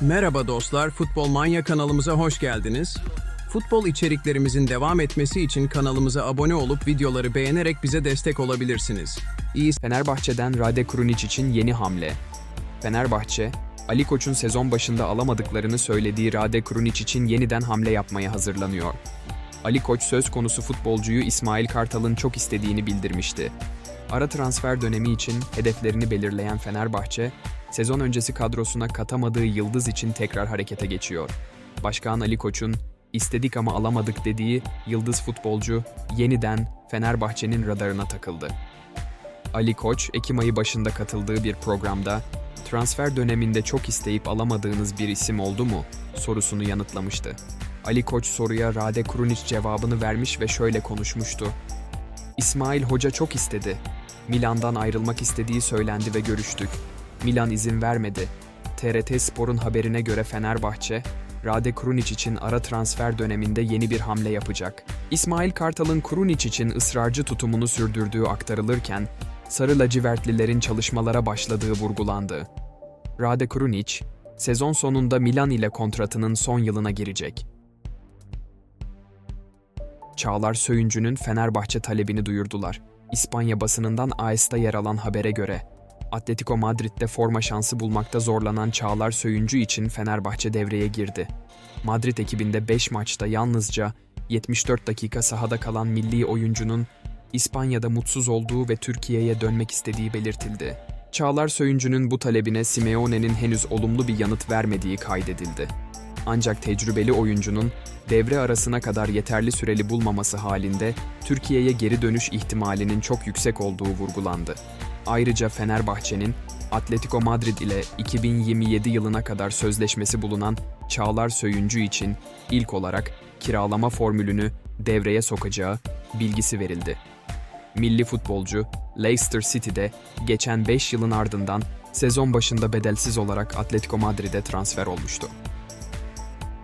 Merhaba dostlar, Futbol Manya kanalımıza hoş geldiniz. Futbol içeriklerimizin devam etmesi için kanalımıza abone olup videoları beğenerek bize destek olabilirsiniz. İyi Fenerbahçe'den Rade Krunic için yeni hamle. Fenerbahçe, Ali Koç'un sezon başında alamadıklarını söylediği Rade Krunic için yeniden hamle yapmaya hazırlanıyor. Ali Koç söz konusu futbolcuyu İsmail Kartal'ın çok istediğini bildirmişti. Ara transfer dönemi için hedeflerini belirleyen Fenerbahçe, sezon öncesi kadrosuna katamadığı yıldız için tekrar harekete geçiyor. Başkan Ali Koç'un istedik ama alamadık dediği yıldız futbolcu yeniden Fenerbahçe'nin radarına takıldı. Ali Koç, Ekim ayı başında katıldığı bir programda transfer döneminde çok isteyip alamadığınız bir isim oldu mu sorusunu yanıtlamıştı. Ali Koç soruya Rade Krunic cevabını vermiş ve şöyle konuşmuştu. İsmail Hoca çok istedi. Milan'dan ayrılmak istediği söylendi ve görüştük. Milan izin vermedi. TRT Spor'un haberine göre Fenerbahçe, Rade Krunic için ara transfer döneminde yeni bir hamle yapacak. İsmail Kartal'ın Krunic için ısrarcı tutumunu sürdürdüğü aktarılırken, Sarı lacivertlilerin çalışmalara başladığı vurgulandı. Rade Krunic, sezon sonunda Milan ile kontratının son yılına girecek. Çağlar Söyüncü'nün Fenerbahçe talebini duyurdular. İspanya basınından AES'ta yer alan habere göre, Atletico Madrid'de forma şansı bulmakta zorlanan Çağlar Söyüncü için Fenerbahçe devreye girdi. Madrid ekibinde 5 maçta yalnızca 74 dakika sahada kalan milli oyuncunun İspanya'da mutsuz olduğu ve Türkiye'ye dönmek istediği belirtildi. Çağlar Söyüncü'nün bu talebine Simeone'nin henüz olumlu bir yanıt vermediği kaydedildi. Ancak tecrübeli oyuncunun devre arasına kadar yeterli süreli bulmaması halinde Türkiye'ye geri dönüş ihtimalinin çok yüksek olduğu vurgulandı. Ayrıca Fenerbahçe'nin Atletico Madrid ile 2027 yılına kadar sözleşmesi bulunan Çağlar Söyüncü için ilk olarak kiralama formülünü devreye sokacağı bilgisi verildi. Milli futbolcu Leicester City'de geçen 5 yılın ardından sezon başında bedelsiz olarak Atletico Madrid'e transfer olmuştu.